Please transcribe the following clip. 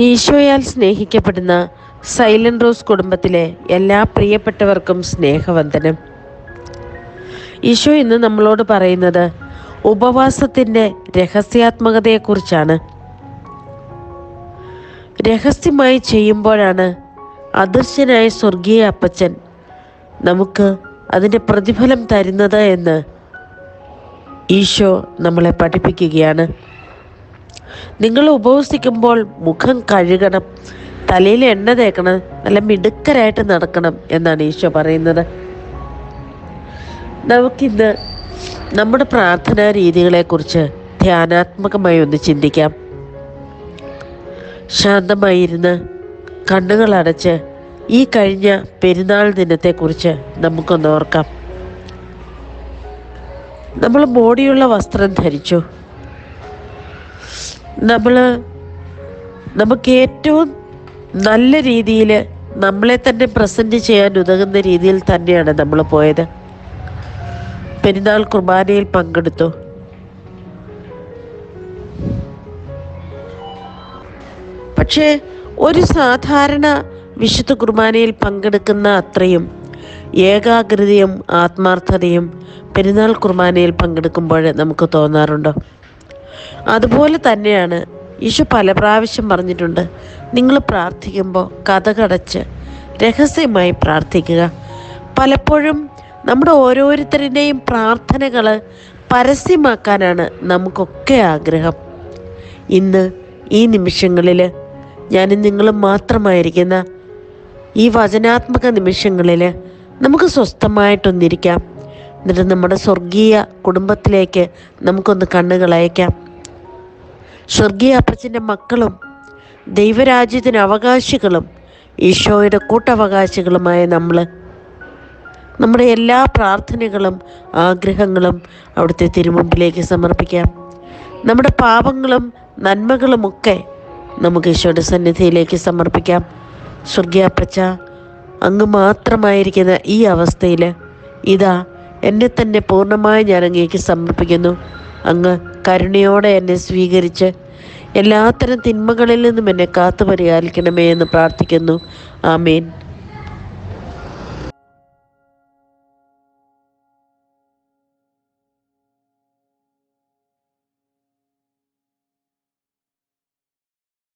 ഈശോയാൽ സ്നേഹിക്കപ്പെടുന്ന silent rose കുടുംബത്തിലെ എല്ലാ പ്രിയപ്പെട്ടവർക്കും സ്നേഹവന്ദനം. ഈശോ ഇന്ന് നമ്മളോട് പറയുന്നത് ഉപവാസത്തിന്റെ രഹസ്യാത്മകതയെക്കുറിച്ചാണ്. രഹസ്യമായി ചെയ്യുമ്പോഴാണ് അദൃശ്യനായ സ്വർഗീയ അപ്പച്ചൻ നമുക്ക് അതിന്റെ പ്രതിഫലം തരുന്നത് എന്ന് ഈശോ നമ്മളെ പഠിപ്പിക്കുകയാണ്. നിങ്ങൾ ഉപവസിക്കുമ്പോൾ മുഖം കഴുകണം തലയിൽ എണ്ണ തേക്കണം നല്ല മിടുക്കരായിട്ട് നടക്കണം എന്നാണ് ഈശോ പറയുന്നത്. നമുക്കിന്ന് നമ്മുടെ പ്രാർത്ഥനാ രീതികളെക്കുറിച്ച് ധ്യാനാത്മകമായി ഒന്ന് ചിന്തിക്കാം. ശാന്തമായിരുന്ന് കണ്ണുകൾ അടച്ച് ഈ കഴിഞ്ഞ പെരുന്നാൾ ദിനത്തെക്കുറിച്ച് നമുക്കൊന്ന് ഓർക്കാം. നമ്മൾ ബോഡിയുള്ള വസ്ത്രം ധരിച്ചു. നമ്മൾ നമുക്ക് ഏറ്റവും നല്ല രീതിയിൽ നമ്മളെ തന്നെ പ്രസന്റ് ചെയ്യാൻ ഉതകുന്ന രീതിയിൽ തന്നെയാണ് നമ്മൾ പോയത്. പെരുന്നാൾ കുർബാനയിൽ പങ്കെടുത്തു. പക്ഷേ ഒരു സാധാരണ വിശുദ്ധ കുർബാനയിൽ പങ്കെടുക്കുന്ന അത്രയും ഏകാഗ്രതയും ആത്മാർത്ഥതയും പെരുന്നാൾ കുർബാനയിൽ പങ്കെടുക്കുമ്പോൾ നമുക്ക് തോന്നാറുണ്ടോ? അതുപോലെ തന്നെയാണ് ഈശോ പല പ്രാവശ്യം പറഞ്ഞിട്ടുണ്ട് നിങ്ങൾ പ്രാർത്ഥിക്കുമ്പോൾ കഥകടച്ച് രഹസ്യമായി പ്രാർത്ഥിക്കുക. പലപ്പോഴും നമ്മുടെ ഓരോരുത്തരുടെയും പ്രാർത്ഥനകൾ പരസ്യമാക്കാനാണ് നമുക്കൊക്കെ ആഗ്രഹം. ഇന്ന് ഈ നിമിഷങ്ങളിൽ ഞാനും നിങ്ങളും മാത്രമായിരിക്കുന്ന ഈ വചനാത്മക നിമിഷങ്ങളിൽ നമുക്ക് സ്വസ്ഥമായിട്ടൊന്നിരിക്കാം. എന്നിട്ട് നമ്മുടെ സ്വർഗീയ കുടുംബത്തിലേക്ക് നമുക്കൊന്ന് കണ്ണുകൾ അയക്കാം സ്വർഗീയ അപ്പച്ചന്റെ മക്കളും ദൈവരാജ്യത്തിന് അവകാശികളും ഈശോയുടെ കൂട്ടവകാശികളുമായ നമ്മൾ നമ്മുടെ എല്ലാ പ്രാർത്ഥനകളും ആഗ്രഹങ്ങളും അവിടുത്തെ തിരുമുമ്പിലേക്ക് സമർപ്പിക്കാം. നമ്മുടെ പാപങ്ങളും നന്മകളുമൊക്കെ നമുക്ക് ഈശോയുടെ സന്നിധിയിലേക്ക് സമർപ്പിക്കാം. സ്വർഗീയ സ്വർഗീയപ്പച്ച അങ്ങ് മാത്രമായിരിക്കുന്ന ഈ അവസ്ഥയിൽ ഇതാ എന്നെ തന്നെ പൂർണമായി ഞാൻ അങ്ങേക്ക് സമർപ്പിക്കുന്നു. അങ്ങ് കരുണയോടെ എന്നെ സ്വീകരിച്ച് എല്ലാത്തരം തിന്മകളിൽ നിന്നും എന്നെ കാത്തു പരിപാലിക്കണമേ എന്ന് പ്രാർത്ഥിക്കുന്നു. ആമേൻ.